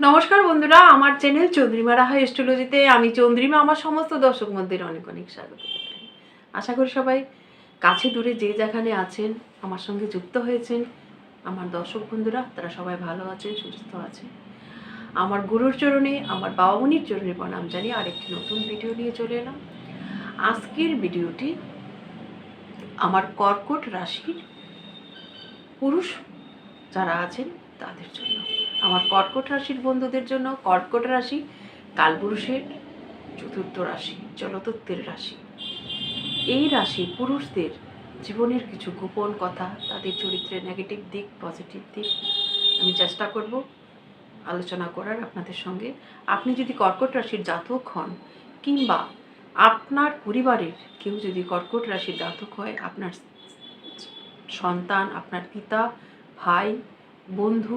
নমস্কার বন্ধুরা, আমার চ্যানেল চন্দ্রিমা রাহা এস্ট্রোলজিতে আমি চন্দ্রিমা আমার সমস্ত দর্শক মধ্যে অনেক অনেক স্বাগত আশা করি সবাই কাছে দূরে যে যেখানে আছেন, আমার সঙ্গে যুক্ত হয়েছেন, আমার দর্শক বন্ধুরা, তারা সবাই ভালো আছেন, সুস্থ আছেন। আমার গুরুর চরণে, আমার বাবা মনির চরণে প্রণাম জানিয়ে আরেকটি নতুন ভিডিও নিয়ে চলে এলাম। আজকের ভিডিওটি আমার কর্কট রাশির পুরুষ যারা আছেন, তাদের জন্য। আমার কর্কট রাশির বন্ধুদের জন্য কর্কট রাশি, কালপুরুষের চতুর্থ রাশি, জলতত্ত্বের রাশি। এই রাশি পুরুষদের জীবনের কিছু গোপন কথা, তাদের চরিত্রের নেগেটিভ দিক পজিটিভ দিক আমি চেষ্টা করব আলোচনা করার আপনাদের সঙ্গে। আপনি যদি কর্কট রাশির জাতক হন কিংবা আপনার পরিবারের কেউ যদি কর্কট রাশির জাতক হয়, আপনার সন্তান, আপনার পিতা, ভাই, বন্ধু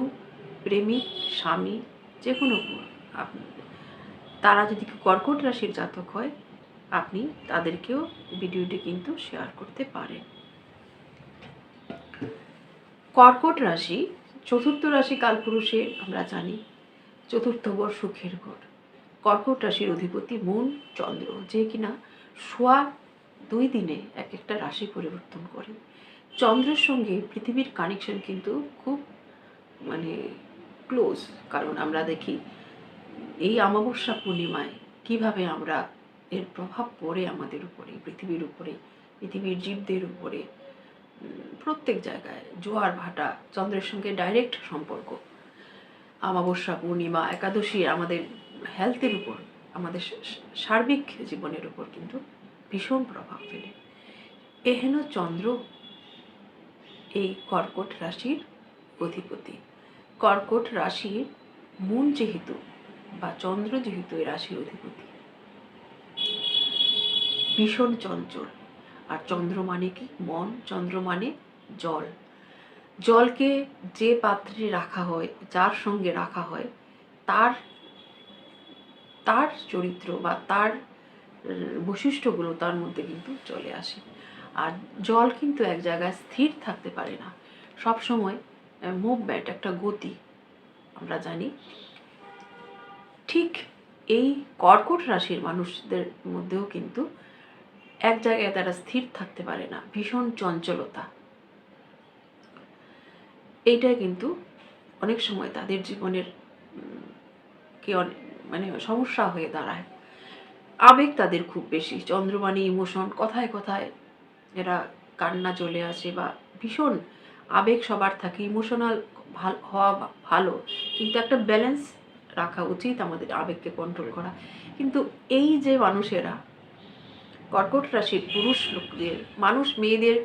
প্রেমিক স্বামী, যে কোনো আপ- তারা যদি কর্কট রাশির জাতক হয়, আপনি তাদেরকেও ভিডিওটি কিন্তু শেয়ার করতে পারেন। কর্কট রাশি, চতুর্থ রাশি কালপুরুষের আমরা জানি, চতুর্থ ঘর সুখের ঘর। কর্কট রাশির অধিপতি মন, চন্দ্র, যে কিনা সোয়া দুই দিনে এক একটা রাশি পরিবর্তন করে। চন্দ্রের সঙ্গে পৃথিবীর কানেকশন কিন্তু খুব মানে ক্লোজ কারণ আমরা দেখি এই অমাবস্যা পূর্ণিমায় কীভাবে আমরা এর প্রভাব পড়ে আমাদের উপরে, পৃথিবীর উপরে, পৃথিবীর জীবদের উপরে প্রত্যেক জায়গায়, জোয়ার ভাটা, চন্দ্রের সঙ্গে ডাইরেক্ট সম্পর্ক। অমাবস্যা পূর্ণিমা, একাদশী আমাদের হেলথের উপর, আমাদের সার্বিক জীবনের উপর কিন্তু ভীষণ প্রভাব ফেলে। এহেন চন্দ্র এই কর্কট রাশির অধিপতি। কর্কট রাশির মূল যেহেতু বা চন্দ্র যেহেতু এই রাশির অধিপতি। ভীষণ চঞ্চল। আর চন্দ্র মানে কি? মন। চন্দ্র মানে জল। জলকে যে পাত্রে রাখা হয়, যার সঙ্গে রাখা হয়, তার তার চরিত্র বা তার বৈশিষ্ট্যগুলো তার মধ্যে কিন্তু চলে আসে। আর জল কিন্তু এক জায়গায় স্থির থাকতে পারে না। সব সময় মুভমেন্ট একটা গতি, আমরা জানি। ঠিক এই কর্কট রাশির মানুষদের মধ্যেও কিন্তু এক জায়গায় তারা স্থির থাকতে পারে না, ভীষণ চঞ্চলতা। এইটা কিন্তু অনেক সময় তাদের জীবনের কে মানে সমস্যা হয়ে দাঁড়ায়। আবেগ তাদের খুব বেশি, চন্দ্রমানি, ইমোশন, কথায় কথায় এরা কান্না চলে আসে বা ভীষণ আবেগ সবার থাকে ইমোশনাল হওয়া ভা- ভালো, কিন্তু একটা ব্যালেন্স রাখা উচিত আমাদের আবেগকে কন্ট্রোল করা। কিন্তু এই যে মানুষেরা, কর্কট রাশির পুরুষ লোকদের, মানুষ মেয়েদের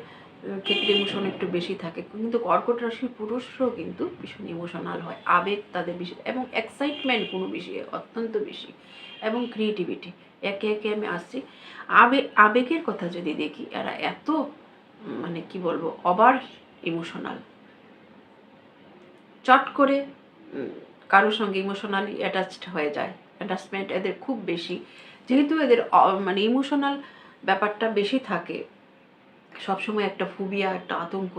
ক্ষেত্রে ইমোশন একটু বেশি থাকে, কিন্তু কর্কট রাশির পুরুষরাও কিন্তু ভীষণ ইমোশনাল হয়, আবেগ তাদের বেশি, এবং এক্সাইটমেন্ট কোনো বিষয়ে অত্যন্ত বেশি, এবং ক্রিয়েটিভিটি একে একে আমি আসছি। আবেগ আবেগের কথা যদি দেখি, এরা এত মানে কি বলব, অবার ইমোশনাল চট করে কারোর সঙ্গে ইমোশনালি অ্যাটাচড হয়ে যায় অ্যাটাচমেন্ট এদের খুব বেশি। যেহেতু এদের মানে ইমোশনাল ব্যাপারটা বেশি থাকে, সবসময় একটা ফুবিয়া একটা আতঙ্ক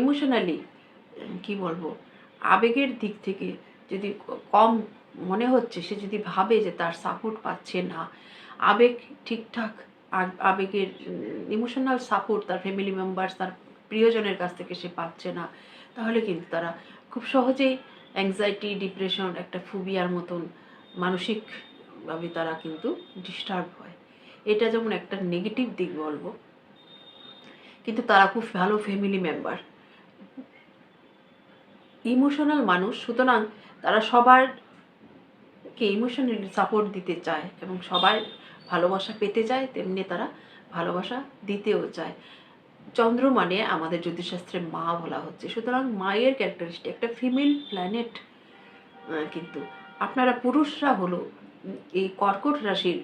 ইমোশনালি কি বলব, আবেগের দিক থেকে যদি কম মনে হচ্ছে, সে যদি ভাবে যে তার সাপোর্ট পাচ্ছে না, আবেগ ঠিকঠাক আবেগের ইমোশনাল সাপোর্ট তার ফ্যামিলি মেম্বার্স তার প্রিয়জনের কাছ থেকে সে পাচ্ছে না। তাহলে কিন্তু তারা খুব সহজেই অ্যাংজাইটি ডিপ্রেশন একটা ফুবিয়ার মতন মানসিকভাবে তারা কিন্তু ডিস্টার্ব হয়। এটা যেমন একটা নেগেটিভ দিক বলব, কিন্তু তারা খুব ভালো ফ্যামিলি মেম্বার ইমোশনাল মানুষ, সুতরাং তারা সবারকে ইমোশনালি সাপোর্ট দিতে চায় এবং সবার ভালোবাসা পেতে চায় তেমনি তারা ভালোবাসা দিতেও চায়। চন্দ্র মানে আমাদের জ্যোতিষশাস্ত্রে মা বলা হচ্ছে। সুতরাং মায়ের ক্যারেক্টারিস্টিক একটা ফিমেল প্ল্যানেট কিন্তু আপনারা পুরুষরা হলো, এই কর্কট রাশির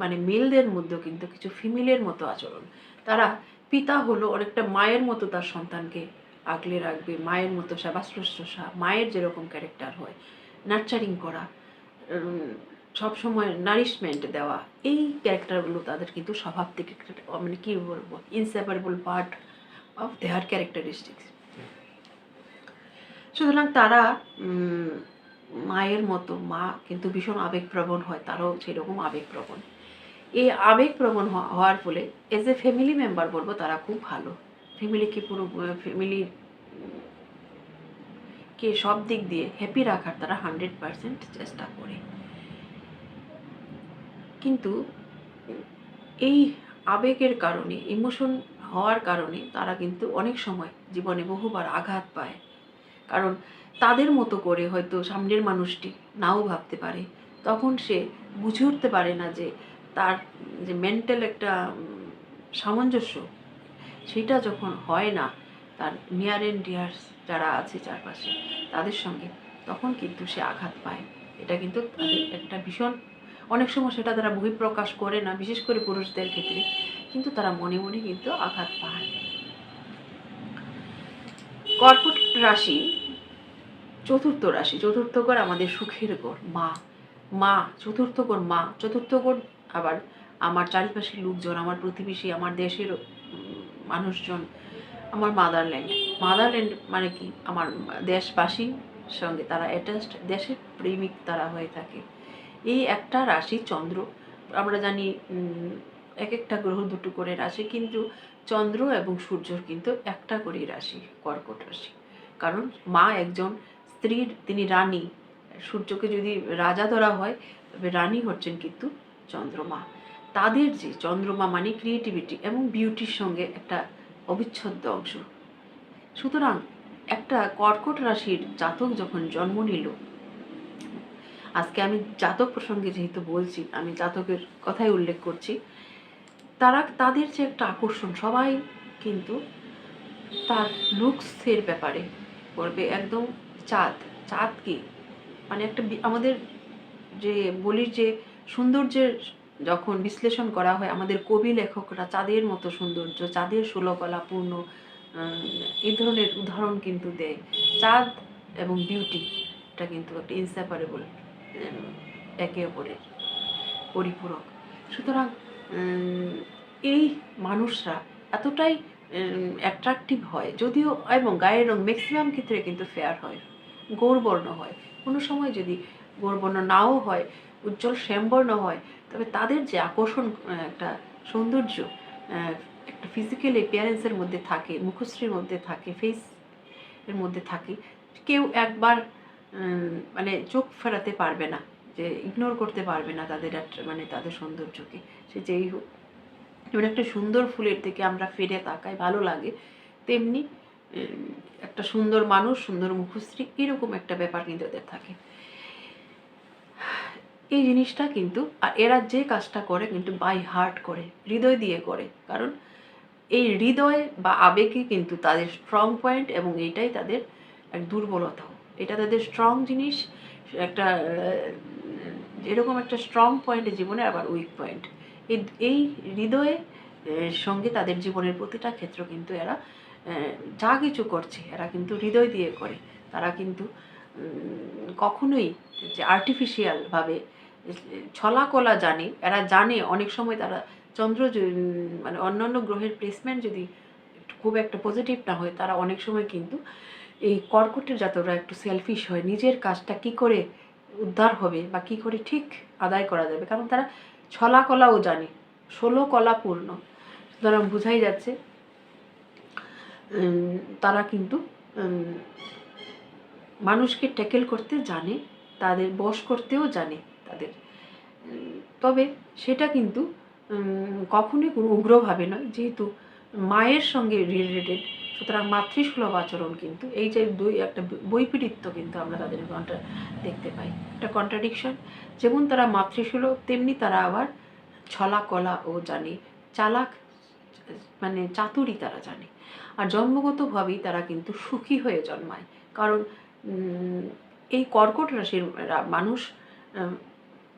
মানে মেলদের মধ্যেও কিন্তু কিছু ফিমেলের মতো আচরণ। তারা পিতা হলো অনেকটা মায়ের মতো তার সন্তানকে আগলে রাখবে, মায়ের মতো সেবা শুশ্রূষা মায়ের যেরকম ক্যারেক্টার হয় নার্চারিং করা সবসময় নারিশমেন্ট দেওয়া, এই ক্যারেক্টারগুলো তাদের কিন্তু স্বভাব থেকে মানে কী বলব inseparable part of their characteristics সুতরাং তারা মায়ের মতো, মা কিন্তু ভীষণ আবেগপ্রবণ হয়, তারাও সেরকম আবেগপ্রবণ। এই আবেগপ্রবণ হওয়া- হওয়ার ফলে এজ এ ফ্যামিলি মেম্বার বলব তারা খুব ভালো। ফ্যামিলিকে পুরো ফ্যামিলি কে সব দিক দিয়ে হ্যাপি রাখার তারা হান্ড্রেড পার্সেন্ট চেষ্টা করে। কিন্তু এই আবেগের কারণে ইমোশন হওয়ার কারণে তারা কিন্তু অনেক সময় জীবনে বহুবার আঘাত পায়। কারণ তাদের মতো করে হয়তো সামনের মানুষটি নাও ভাবতে পারে। তখন সে বুঝে উঠতে পারে না যে তার যে মেন্টাল একটা সামঞ্জস্য, সেটা যখন হয় না, তার নিয়ার অ্যান্ড ডিয়ার্স যারা আছে চারপাশে, তাদের সঙ্গে, তখন কিন্তু সে আঘাত পায়। এটা কিন্তু তাদের একটা ভীষণ অনেক সময় সেটা তারা বহিঃপ্রকাশ করে না, বিশেষ করে পুরুষদের ক্ষেত্রে। কিন্তু তারা মনে মনে কিন্তু আঘাত পায়। কর্কট রাশি, চতুর্থ রাশি চতুর্থ ঘর আমাদের সুখের ঘর মা মা চতুর্থ ঘর মা চতুর্থ ঘর আবার আমার চারিপাশের লোকজন, আমার প্রতিবেশী, আমার দেশের মানুষজন, আমার মাদারল্যান্ড মাদারল্যান্ড মানে কি? আমার দেশবাসীর সঙ্গে তারা অ্যাটাচড দেশের প্রেমিক তারা হয়ে থাকে। এই একটা রাশি চন্দ্র, আমরা জানি এক একটা গ্রহ দুটো করে রাশি, কিন্তু চন্দ্র এবং সূর্যর কিন্তু একটা করেই রাশি, কর্কট রাশি। কারণ মা একজন, স্ত্রীর, তিনি রানী। সূর্যকে যদি রাজা ধরা হয়, তবে রানী হচ্ছেন কিন্তু চন্দ্রমা। তাদের যে চন্দ্রমা মানে ক্রিয়েটিভিটি এবং বিউটির সঙ্গে একটা অবিচ্ছেদ্য অংশ। সুতরাং একটা কর্কট রাশির জাতক যখন জন্ম নিল আজকে আমি জাতক প্রসঙ্গে যেহেতু বলছি, আমি জাতকের কথাই উল্লেখ করছি, তারা, তাদের যে একটা আকর্ষণ, সবাই কিন্তু তার লুকসের ব্যাপারে করবে একদম চাঁদ। চাঁদ কি? মানে একটা আমাদের যে বলি যে সৌন্দর্যের যখন বিশ্লেষণ করা হয়, আমাদের কবি লেখকরা চাঁদের মতো সৌন্দর্য, চাঁদের ষোলকলা পূর্ণ এই ধরনের উদাহরণ কিন্তু দেয়। চাঁদ এবং বিউটি, এটা কিন্তু একটা ইনসেপারেবল একে অপরের পরিপূরক। সুতরাং এই মানুষরা এতটাই অ্যাট্রাকটিভ হয়, যদিও, এবং গায়ের রং ম্যাক্সিমাম ক্ষেত্রে কিন্তু ফেয়ার হয়, গৌরবর্ণ হয়। কোনো সময় যদি গৌরবর্ণ নাও হয়, উজ্জ্বল শ্যামবর্ণ হয়, তবে তাদের যে আকর্ষণ একটা সৌন্দর্য একটা ফিজিক্যাল এপিয়ারেন্সের মধ্যে থাকে, মুখশ্রীর মধ্যে থাকে ফেস এর মধ্যে থাকে, কেউ একবার মানে চোখ ফেরাতে পারবে না, যে ইগনোর করতে পারবে না তাদের মানে তাদের সৌন্দর্যকে। সে যেই হোক যেমন একটা সুন্দর ফুলের দিকে আমরা ফিরে তাকাই, ভালো লাগে, তেমনি একটা সুন্দর মানুষ, সুন্দর মুখশ্রী, এরকম একটা ব্যাপার কিন্তু এদের থাকে। এই জিনিসটা কিন্তু, আর এরা যে কাজটা করে কিন্তু বাই হার্ট করে, হৃদয় দিয়ে করে। কারণ, এই হৃদয় বা আবেগই কিন্তু তাদের স্ট্রং পয়েন্ট এবং এইটাই তাদের এক দুর্বলতাও এটা তাদের স্ট্রং জিনিস, একটা, এরকম একটা স্ট্রং পয়েন্ট জীবনে আবার উইক পয়েন্ট এই হৃদয়ে সঙ্গে তাদের জীবনের প্রতিটা ক্ষেত্র কিন্তু এরা যা কিছু করছে, এরা কিন্তু হৃদয় দিয়ে করে। তারা কিন্তু কখনোই যে আর্টিফিশিয়ালভাবে ছলা কলা জানে, এরা জানে, অনেক সময় তারা চন্দ্র মানে অন্যান্য গ্রহের প্লেসমেন্ট যদি খুব একটা পজিটিভ না হয়, তারা অনেক সময় কিন্তু এই কর্কটের জাতকরা একটু সেলফিশ হয়। নিজের কাজটা কি করে উদ্ধার হবে বা কি করে ঠিক আদায় করা যাবে? কারণ তারা ছলা কলাও জানে, ষোলো কলা পূর্ণ। সুতরাং বোঝাই যাচ্ছে তারা কিন্তু মানুষকে ট্যাকেল করতে জানে, তাদের বশ করতেও জানে তাদের। তবে সেটা কিন্তু কখনোই কোনো উগ্রভাবে নয়। যেহেতু মায়ের সঙ্গে রিলেটেড সুতরাং মাতৃসুলভ আচরণ কিন্তু, এই যে দুই একটা বৈপরীত্য কিন্তু আমরা তাদের কন্ট্রা দেখতে পাই। একটা কন্ট্রাডিকশন যেমন তারা মাতৃসুলভ, তেমনি তারা আবার ছলা, কলা ও জানে। চালাক মানে চাতুরি তারা জানে। আর জন্মগতভাবেই তারা কিন্তু সুখী হয়ে জন্মায়। কারণ এই কর্কট রাশির মানুষ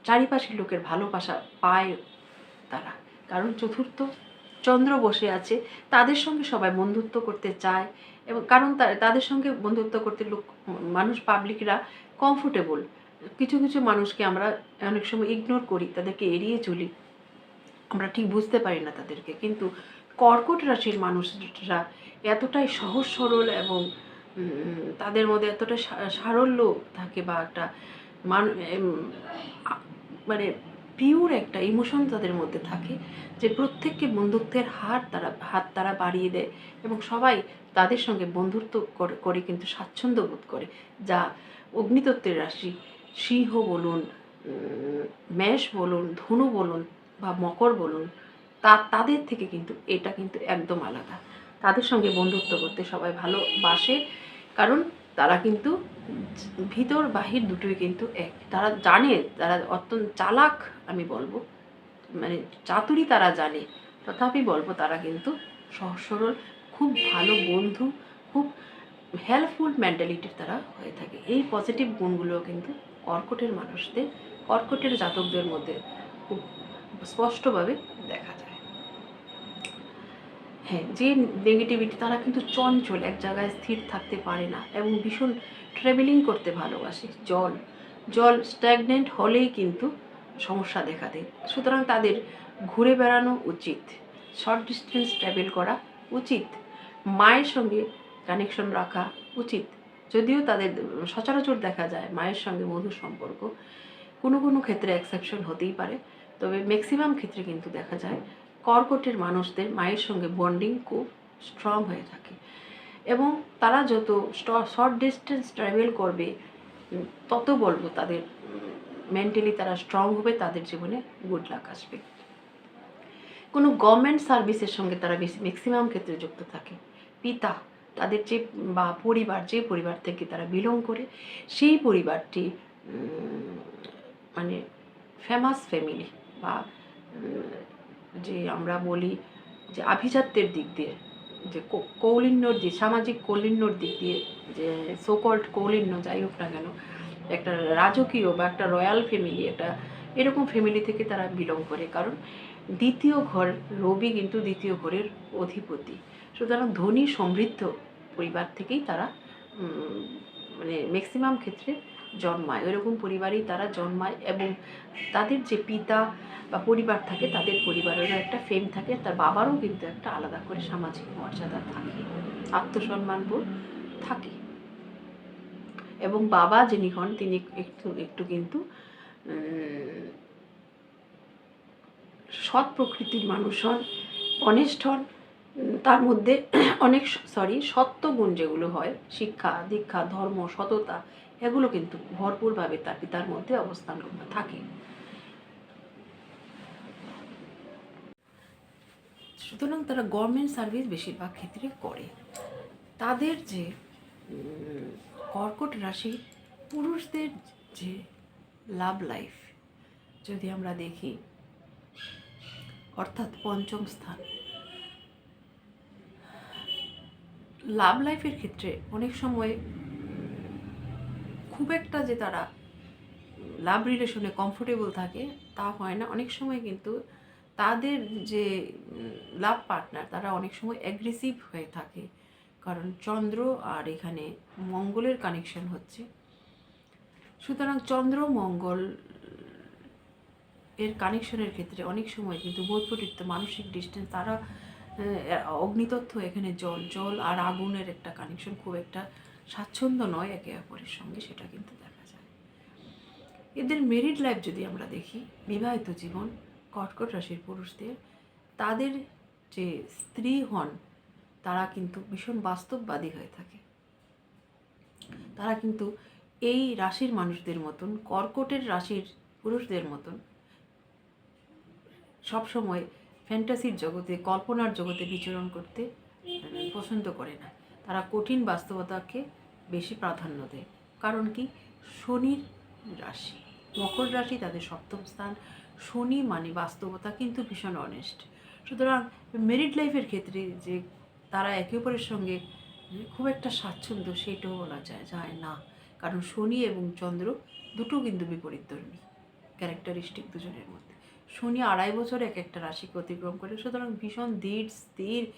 চারিপাশের লোকের ভালোবাসা পায় তারা। কারণ চতুর্থ চন্দ্র বসে আছে, তাদের সঙ্গে সবাই বন্ধুত্ব করতে চায় এবং কারণ তাদের সঙ্গে বন্ধুত্ব করতে লোক, মানুষ, পাবলিকরা কমফোর্টেবল কিছু কিছু মানুষকে আমরা অনেক সময় ইগনোর করি, তাদেরকে এড়িয়ে চলি। আমরা ঠিক বুঝতে পারি না তাদেরকে, কিন্তু কর্কট রাশির মানুষরা এতটাই সহজ, সরল এবং তাদের মধ্যে এতটা সারল্য থাকে বা একটা মানে পিওর একটা ইমোশন তাদের মধ্যে থাকে, যে প্রত্যেককে বন্ধুত্বের হাত তারা হাত তারা বাড়িয়ে দেয় এবং সবাই তাদের সঙ্গে বন্ধুত্ব করে কিন্তু স্বাচ্ছন্দ্য বোধ করে। যা অগ্নিতত্ত্বের রাশি, সিংহ বলুন মেষ বলুন, ধনু বলুন বা মকর বলুন, তা তাদের থেকে কিন্তু এটা কিন্তু একদম আলাদা। তাদের সঙ্গে বন্ধুত্ব করতে সবাই ভালোবাসে। কারণ তারা কিন্তু ভিতর, বাহির দুটোই কিন্তু এক। তারা জানে, তারা অত্যন্ত চালাক, আমি বলব। মানে চাতুরি তারা জানে। তথাপি বলব তারা কিন্তু সহজ সরল, খুব ভালো বন্ধু, খুব হেল্পফুল মেন্টালিটির তারা হয়ে থাকে। এই পজিটিভ গুণগুলো কিন্তু কর্কটের মানুষদের, কর্কটের জাতকদের মধ্যে খুব স্পষ্টভাবে দেখা যায়। হ্যাঁ যে নেগেটিভিটি তারা কিন্তু চঞ্চল, এক জায়গায় স্থির থাকতে পারে না এবং ভীষণ ট্রাভেলিং করতে ভালোবাসে, জল। জল স্ট্যাগনেন্ট হলেই কিন্তু সমস্যা দেখা দেয়। সুতরাং তাদের ঘুরে বেড়ানো উচিত শর্ট ডিস্টেন্স ট্রাভেল করা উচিত, মায়ের সঙ্গে কানেকশন রাখা উচিত। যদিও তাদের সচরাচর দেখা যায় মায়ের সঙ্গে মধুর সম্পর্ক, কোনো কোনো ক্ষেত্রে এক্সেপশন হতেই পারে, তবে ম্যাক্সিমাম ক্ষেত্রে কিন্তু দেখা যায় কর্কটের মানুষদের মায়ের সঙ্গে বন্ডিং খুব স্ট্রং হয়ে থাকে। এবং তারা যত শর্ট ডিস্টেন্স ট্রাভেল করবে তত বলব তাদের মেন্টালি তারা স্ট্রং হবে, তাদের জীবনে গুড লাক আসবে। কোনো গভর্নমেন্ট সার্ভিসের সঙ্গে তারা বেশি ম্যাক্সিমাম ক্ষেত্রে যুক্ত থাকে। পিতা, তাদের যে, বা পরিবার, যে পরিবার থেকে তারা বিলং করে, সেই পরিবারটি মানে ফেমাস ফ্যামিলি বা যে আমরা বলি যে আভিজাত্যের দিক দিয়ে, যে কৌলিন্যর দিক, সামাজিক কৌলিন্যর দিক দিয়ে, যে সোকল্ড কৌলিন্য যাই হোক না কেন, একটা রাজকীয় বা একটা রয়্যাল ফ্যামিলি একটা এরকম ফ্যামিলি থেকে তারা বিলং করে। কারণ দ্বিতীয় ঘর রবি কিন্তু দ্বিতীয় ঘরের অধিপতি। সুতরাং ধনী সমৃদ্ধ পরিবার থেকেই তারা মানে ম্যাক্সিমাম ক্ষেত্রে জন্মায়। ওইরকম পরিবারেই তারা জন্মায় এবং তাদের যে পিতা বা পরিবার থাকে, তাদের পরিবারেরও একটা ফেম থাকে, তার বাবারও কিন্তু একটা আলাদা করে সামাজিক মর্যাদা থাকে, আত্মসম্মান বোধ থাকে। এবং বাবা যিনি হন, তিনি একটু একটু কিন্তু সৎ প্রকৃতির মানুষ হন অনেস্ট হন, তার মধ্যে অনেক সরি সত্য গুণ যেগুলো হয়, শিক্ষা, দীক্ষা, ধর্ম, সততা এগুলো কিন্তু ভরপুরভাবে তার পিতার মধ্যে অবস্থান থাকে। সুতরাং তারা গভর্নমেন্ট সার্ভিস বেশিরভাগ ক্ষেত্রে করে। তাদের যে কর্কট রাশি, পুরুষদের যে লাভ লাইফ যদি আমরা দেখি, অর্থাৎ পঞ্চম স্থান। লাভ লাইফের ক্ষেত্রে অনেক সময় খুব একটা যে তারা লাভ রিলেশনে কমফোর্টেবল থাকে, তা হয় না। অনেক সময় কিন্তু তাদের যে লাভ পার্টনার তারা অনেক সময় অ্যাগ্রেসিভ হয়ে থাকে। কারণ চন্দ্র আর এখানে মঙ্গলের কানেকশন হচ্ছে। সুতরাং চন্দ্র, মঙ্গল এর কানেকশনের ক্ষেত্রে অনেক সময় কিন্তু বোধপটিত মানসিক ডিস্টেন্স তারা অগ্নিতত্ত্ব এখানে জল জল আর আগুনের একটা কানেকশন খুব একটা স্বাচ্ছন্দ্য নয় একে অপরের সঙ্গে, সেটা কিন্তু দেখা যায়। এদের মেরিড লাইফ যদি আমরা দেখি, বিবাহিত জীবন কটকট রাশির পুরুষদের, তাদের যে স্ত্রী হন, তারা কিন্তু ভীষণ বাস্তববাদী হয়ে থাকে। তারা কিন্তু এই রাশির মানুষদের মতন, কর্কটের রাশির পুরুষদের মতন, সবসময় ফ্যান্টাসির জগতে, কল্পনার জগতে বিচরণ করতে পছন্দ করে না। তারা কঠিন বাস্তবতাকে বেশি প্রাধান্য দেয়। কারণ কি? শনির রাশি। মকর রাশি তাদের সপ্তম স্থান। শনি মানে বাস্তবতা কিন্তু ভীষণ অনেস্ট সুতরাং মেরিড লাইফের ক্ষেত্রে যে তারা একে অপরের সঙ্গে খুব একটা স্বাচ্ছন্দ্য সেটাও বলা যায় যায় না। কারণ শনি এবং চন্দ্র দুটো কিন্তু বিপরীত ধর্মী ক্যারেক্টারিস্টিক দুজনের মধ্যে। শনি আড়াই বছর এক একটা রাশিকে অতিক্রম করে, সুতরাং ভীষণ ধীর, স্থির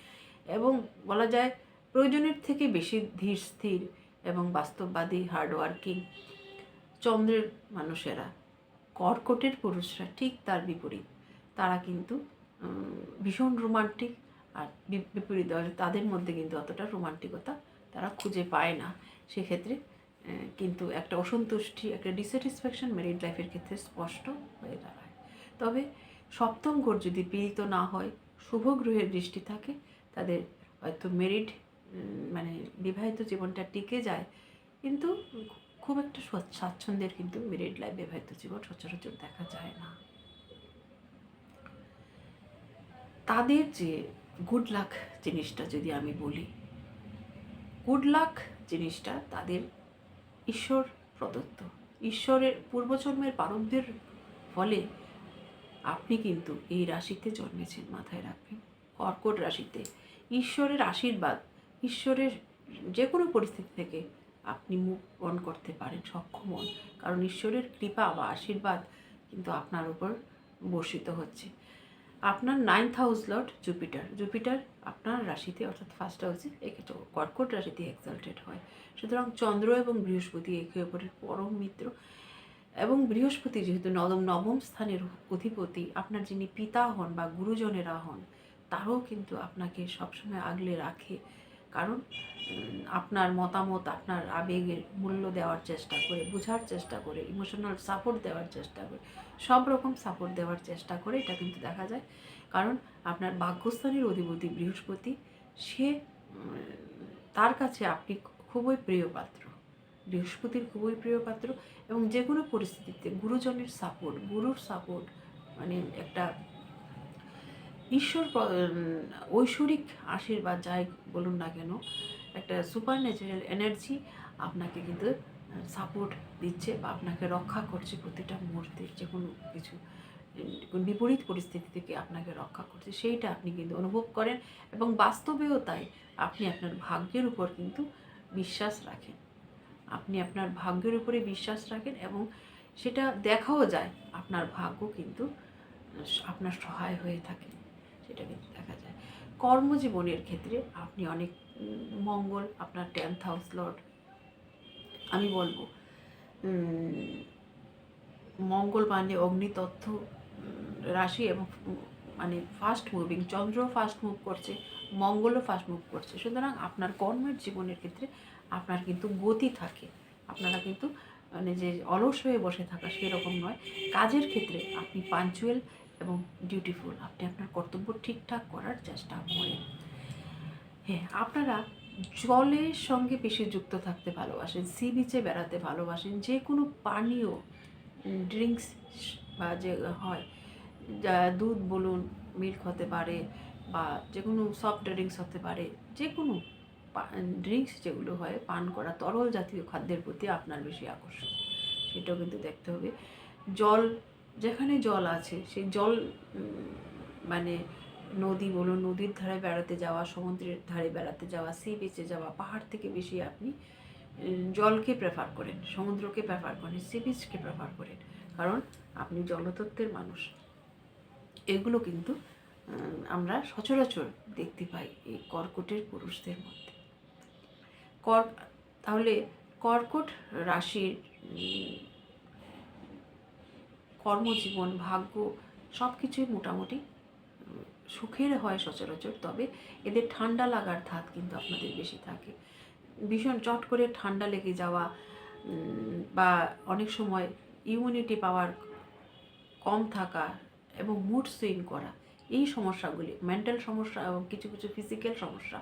এবং বলা যায় প্রয়োজনের থেকে বেশি ধীর, স্থির এবং বাস্তববাদী হার্ডওয়ার্কিং চন্দ্রের মানুষেরা, কর্কটের পুরুষরা ঠিক তার বিপরীত। তারা কিন্তু ভীষণ রোমান্টিক আর বিপরীত। তাদের মধ্যে কিন্তু অতটা রোমান্টিকতা তারা খুঁজে পায় না। সেক্ষেত্রে কিন্তু একটা অসন্তুষ্টি, একটা ডিস্যাটিসফ্যাকশন ম্যারিড লাইফের ক্ষেত্রে স্পষ্ট হয়ে দাঁড়ায়। তবে সপ্তম ঘর যদি পীড়িত না হয়, শুভ গ্রহের দৃষ্টি থাকে, তাদের হয়তো মেরিড মানে বিবাহিত জীবনটা টিকে যায়। কিন্তু খুব একটা স্বচ্ছ- স্বাচ্ছন্দ্যের কিন্তু মেরিড লাইফ বিবাহিত জীবন সচরাচর দেখা যায় না। তাদের যে গুড লাক জিনিসটা যদি আমি বলি গুড লাক জিনিসটা তাদের ঈশ্বর প্রদত্ত। ঈশ্বরের পূর্বজন্মের প্রারব্ধের ফলে আপনি কিন্তু এই রাশিতে জন্মেছেন, মাথায় রাখবেন। কর্কট রাশিতে ঈশ্বরের আশীর্বাদ ঈশ্বরের যে কোনো পরিস্থিতি থেকে আপনি মুভ অন করতে পারেন, সক্ষম হন। কারণ ঈশ্বরের কৃপা বা আশীর্বাদ কিন্তু আপনার উপর বর্ষিত হচ্ছে। আপনার ninth house lord Jupiter Jupiter আপনার রাশিতে অর্থাৎ ফার্স্ট হাউসে এক্ষেত্রে কর্কট রাশিতে এক্সাল্টেড হয়। সুতরাং চন্দ্র এবং বৃহস্পতি একে অপরের পরম মিত্র এবং বৃহস্পতি যেহেতু নবম নবম স্থানের অধিপতি, আপনার যিনি পিতা হন বা গুরুজনেরা হন, তারাও কিন্তু আপনাকে সবসময় আগলে রাখে। কারণ আপনার মতামত, আপনার আবেগের মূল্য দেওয়ার চেষ্টা করে, বোঝার চেষ্টা করে ইমোশনাল সাপোর্ট দেওয়ার চেষ্টা করে, সব রকম সাপোর্ট দেওয়ার চেষ্টা করে এটা কিন্তু দেখা যায়। কারণ, আপনার ভাগ্যস্থানের অধিপতি বৃহস্পতি, সে তার কাছে আপনি খুবই প্রিয় পাত্র। বৃহস্পতির খুবই প্রিয় পাত্র এবং যে কোনো পরিস্থিতিতে গুরুজনের সাপোর্ট গুরুর সাপোর্ট মানে একটা ঈশ্বর ঐশ্বরিক আশীর্বাদ যাই বলুন না কেন, একটা সুপার ন্যাচারাল এনার্জি আপনাকে কিন্তু সাপোর্ট দিচ্ছে বা আপনাকে রক্ষা করছে প্রতিটা মুহূর্তে, যে কোনো কিছু বিপরীত পরিস্থিতি থেকে আপনাকে রক্ষা করছে, সেইটা আপনি কিন্তু অনুভব করেন এবং বাস্তবেও তাই আপনি আপনার ভাগ্যের উপর কিন্তু বিশ্বাস রাখেন। আপনি আপনার ভাগ্যের উপরে বিশ্বাস রাখেন এবং সেটা দেখাও যায়, আপনার ভাগ্য কিন্তু, আপনার সহায় হয়ে থাকে। সেটা কিন্তু দেখা যায়। কর্মজীবনের ক্ষেত্রে আপনি অনেক মঙ্গল, আপনার টেন্থ হাউস লর্ড আমি বলব মঙ্গল মানে অগ্নিতত্ত্ব রাশি এবং মানে ফাস্ট মুভিং চন্দ্র ফাস্ট মুভ করছে, মঙ্গলও ফাস্ট মুভ করছে। সুতরাং আপনার কর্মের জীবনের ক্ষেত্রে আপনার কিন্তু গতি থাকে। আপনারা কিন্তু মানে যে অলস হয়ে বসে থাকা সেরকম নয়। কাজের ক্ষেত্রে আপনি পাঞ্চুয়াল এবং ডিউটিফুল আপনি আপনার কর্তব্য ঠিকঠাক করার চেষ্টা করেন। হ্যাঁ আপনারা জলের সঙ্গে বেশি যুক্ত থাকতে ভালোবাসেন, সি বিচে বেড়াতে ভালোবাসেন, যে কোনো পানীয় ড্রিঙ্কস বা যে হয়, যা দুধ বলুন মিল্ক হতে পারে বা যে কোনো সফট ড্রিঙ্কস হতে পারে, যে কোনো ড্রিঙ্কস যেগুলো হয়, পান করা তরল জাতীয় খাদ্যের প্রতি আপনার বেশি আকর্ষণ। সেটাও কিন্তু দেখতে হবে। জল যেখানে জল আছে, সেই জল মানে নদী বলুন, নদীর ধারে বেড়াতে যাওয়া, সমুদ্রের ধারে বেড়াতে যাওয়া, সি বিচে যাওয়া, পাহাড় থেকে বেশি আপনি জলকে প্রেফার করেন, সমুদ্রকে প্রেফার করেন, সি বিচকে প্রেফার করেন। কারণ আপনি জলতত্ত্বের মানুষ। এগুলো কিন্তু আমরা সচরাচর দেখতে পাই এই কর্কটের পুরুষদের মধ্যে। কর, তাহলে কর্কট রাশির কর্মজীবন, ভাগ্য সব কিছুই মোটামুটি সুখের হয় সচরাচর। তবে এদের ঠান্ডা লাগার ধাত কিন্তু আপনাদের বেশি থাকে। ভীষণ চট করে ঠান্ডা লেগে যাওয়া বা অনেক সময় ইমিউনিটি পাওয়ার কম থাকা এবং মুড সুইং করা, এই সমস্যাগুলি মেন্টাল সমস্যা এবং কিছু কিছু ফিজিক্যাল সমস্যা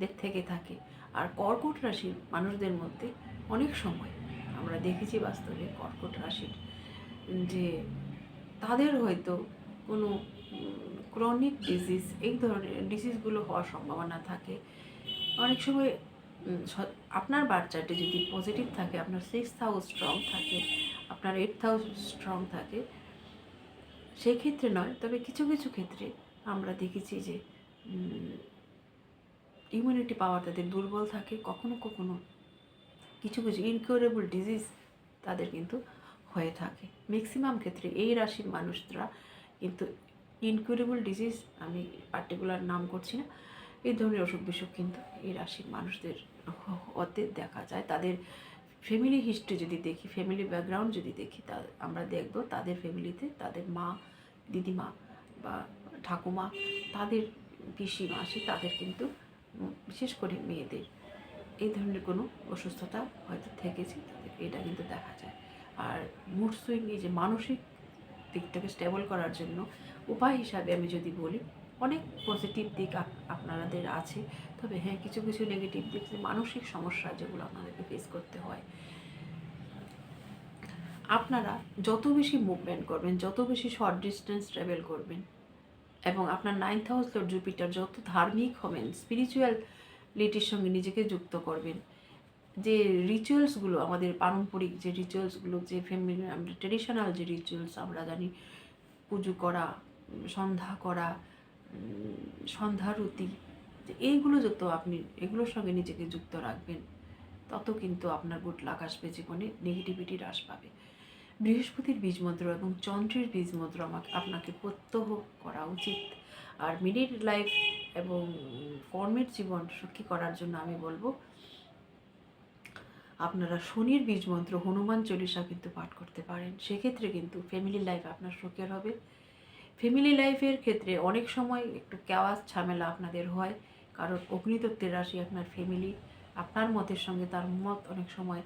দের থেকে থাকে। আর কর্কট রাশির মানুষদের মধ্যে অনেক সময় আমরা দেখেছি বাস্তবে কর্কট রাশির যে তাদের হয়তো কোনো ক্রনিক ডিজিজ এই ধরনের ডিজিজগুলো হওয়ার সম্ভাবনা থাকে। অনেক সময় আপনার বাচ্চাটি যদি পজিটিভ থাকে, আপনার সিক্স হাউস স্ট্রং থাকে, আপনার এইট হাউস স্ট্রং থাকে, সেই ক্ষেত্রে নয়, তবে কিছু কিছু ক্ষেত্রে আমরা দেখেছি যে ইমিউনিটি পাওয়ার তাদের দুর্বল থাকে। কখনো কখনো কিছু কিছু ইনকিউরেবল ডিজিজ তাদের কিন্তু হয়ে থাকে। ম্যাক্সিমাম ক্ষেত্রে এই রাশির মানুষরা কিন্তু ইনকিউরেবল ডিজিজ আমি পার্টিকুলার নাম করছি না, এই ধরনের অসুখ বিসুখ কিন্তু এই রাশির মানুষদের হতে দেখা যায়। তাদের ফ্যামিলি হিস্ট্রি যদি দেখি ফ্যামিলি ব্যাকগ্রাউন্ড যদি দেখি, তা আমরা দেখব তাদের ফ্যামিলিতে তাদের মা, দিদিমা বা ঠাকুমা, তাদের পিসি, মাসি, তাদের কিন্তু বিশেষ করে মেয়েদের এই ধরনের কোনো অসুস্থতা হয়তো থেকেছে, তাদের এটা কিন্তু দেখা যায়। আর মুড সুইং যে মানসিক দিকটাকে স্টেবল করার জন্য উপায় হিসাবে আমি যদি বলি, অনেক পজিটিভ দিক আপ- আপনাদের আছে। তবে হ্যাঁ কিছু কিছু নেগেটিভ দিক মানসিক সমস্যা যেগুলো আপনাদেরকে ফেস করতে হয়। আপনারা যত বেশি মুভমেন্ট করবেন, যত বেশি শর্ট ডিস্টেন্স ট্রাভেল করবেন এবং আপনার নাইন্থ হাউস জুপিটার যত ধার্মিক হবেন স্পিরিচুয়ালিটির সঙ্গে নিজেকে যুক্ত করবেন যে রিচুয়ালসগুলো আমাদের পারম্পরিক যে রিচুয়ালসগুলো যে ফ্যামিলি আমরা ট্রেডিশনাল যে রিচুয়ালস আমরা জানি, পুজো করা, সন্ধ্যা করা সন্ধ্যারতি এইগুলো যত আপনি, এগুলোর সঙ্গে নিজেকে যুক্ত রাখবেন, তত কিন্তু আপনার গুড লাক আসবে জীবনে নেগেটিভিটি হ্রাস পাবে। বৃহস্পতির বীজমন্ত্র এবং চন্দ্রের বীজমন্ত্র আমাকে, আপনাকে প্রত্যহ করা উচিত। আর মিডিল লাইফ এবং কর্মের জীবন সুখী করার জন্য আমি বলব আপনারা শনির বীজ মন্ত্র হনুমান চল্লিশা কিন্তু পাঠ করতে পারেন। সেক্ষেত্রে কিন্তু ফ্যামিলি লাইফ আপনার সুখের হবে। ফ্যামিলি লাইফের ক্ষেত্রে অনেক সময় একটু কেওয়াজ ঝামেলা আপনাদের হয়। কারণ অগ্নিতত্ত্বের রাশি আপনার ফ্যামিলি আপনার মতের সঙ্গে তার মত অনেক সময়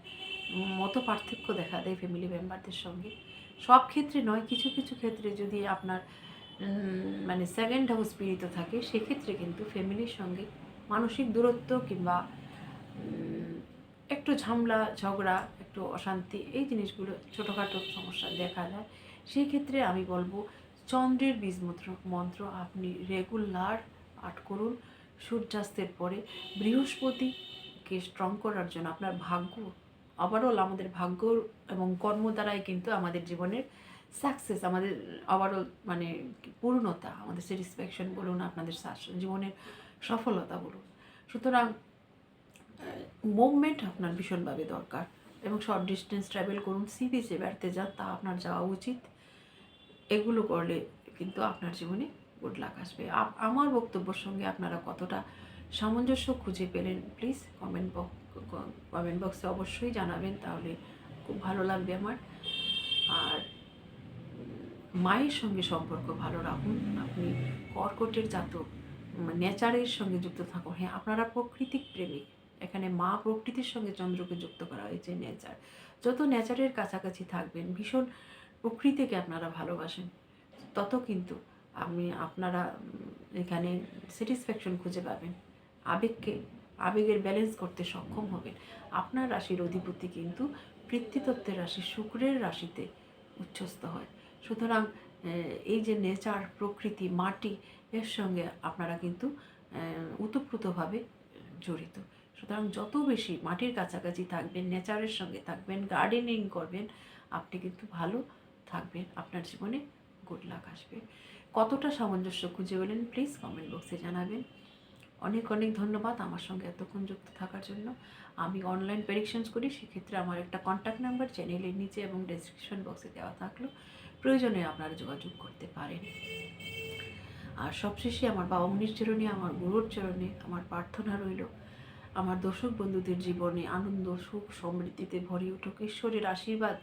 মত পার্থক্য দেখা দেয় ফ্যামিলি মেম্বারদের সঙ্গে। সব ক্ষেত্রে নয়, কিছু কিছু ক্ষেত্রে যদি আপনার মানে সেকেন্ড হাউস পীড়িত থাকে, সেক্ষেত্রে কিন্তু ফ্যামিলির সঙ্গে মানসিক দূরত্ব কিংবা একটু ঝামেলা, ঝগড়া, একটু অশান্তি, এই জিনিসগুলো ছোটোখাটো সমস্যা দেখা যায় সেই ক্ষেত্রে আমি বলব, চন্দ্রের বীজ মন্ত্র মন্ত্র আপনি রেগুলার পাঠ করুন। সূর্যাস্তের পরে বৃহস্পতিকে স্ট্রং করার জন্য আপনার ভাগ্য ওভারঅল আমাদের ভাগ্য এবং কর্ম দ্বারাই কিন্তু আমাদের জীবনের সাকসেস আমাদের ওভারঅল মানে পূর্ণতা, আমাদের স্যাটিসফ্যাকশন বলুন, আপনাদের জীবনের সফলতা বলুন। সুতরাং মুভমেন্ট আপনার ভীষণভাবে দরকার। এবং শর্ট ডিস্টেন্স ট্রাভেল করুন সি বিচে বেড়াতে যান, তা আপনার যাওয়া উচিত। এগুলো করলে কিন্তু আপনার জীবনে গুড লাক আসবে। আমার বক্তব্যের সঙ্গে আপনারা কতটা সামঞ্জস্য খুঁজে পেলেন প্লিজ কমেন্ট বক্স কমেন্ট বক্সে অবশ্যই জানাবেন, তাহলে খুব ভালো লাগবে আমার। আর মায়ের সঙ্গে সম্পর্ক ভালো রাখুন, আপনি কর্কটের জাতক নেচারের সঙ্গে যুক্ত থাকুন। হ্যাঁ আপনারা প্রকৃতিক প্রেমিক এখানে মা প্রকৃতির সঙ্গে চন্দ্রকে যুক্ত করা হয়েছে নেচার। যত নেচারের কাছাকাছি থাকবেন, ভীষণ প্রকৃতিকে আপনারা ভালোবাসেন। তত কিন্তু আপনি আপনারা এখানে স্যাটিসফ্যাকশন খুঁজে পাবেন। আবেগকে, আবেগের ব্যালেন্স করতে সক্ষম হবেন। আপনার রাশির অধিপতি কিন্তু পৃথ্বীতত্ত্বের রাশি, শুক্রের রাশিতে উচ্ছ্বস্ত হয়। সুতরাং এই যে নেচার, প্রকৃতি, মাটি, এর সঙ্গে আপনারা কিন্তু ওতপ্রোতভাবে জড়িত। সুতরাং যত বেশি মাটির কাছাকাছি থাকবেন নেচারের সঙ্গে থাকবেন গার্ডেনিং করবেন, আপনি কিন্তু ভালো থাকবেন, আপনার জীবনে গুড লাক আসবে। কতটা সামঞ্জস্য খুঁজে পেলেন প্লিজ কমেন্ট বক্সে জানাবেন। অনেক অনেক ধন্যবাদ আমার সঙ্গে এতক্ষণ যুক্ত থাকার জন্য। আমি অনলাইন প্রেডিকশনস করি, সেক্ষেত্রে আমার একটা কন্ট্যাক্ট নাম্বার চ্যানেলের নিচে এবং ডেসক্রিপশন বক্সে দেওয়া থাকল। প্রয়োজনে আপনারা যোগাযোগ করতে পারেন। আর সবশেষে আমার বাবা মনির চরণে, আমার গুরুর চরণে আমার প্রার্থনা রইল। আমার দর্শক বন্ধুদের জীবনে আনন্দ, সুখ, সমৃদ্ধিতে ভরে উঠুক। ঈশ্বরের আশীর্বাদ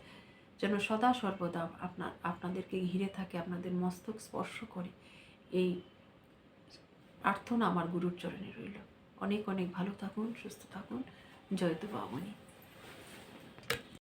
যেন সদা সর্বদা আপনার, আপনাদেরকে ঘিরে থাকে, আপনাদের মস্তক স্পর্শ করে। এই প্রার্থনা আমার গুরুর চরণে রইল। অনেক অনেক ভালো থাকুন, সুস্থ থাকুন। জয়তু বামনি।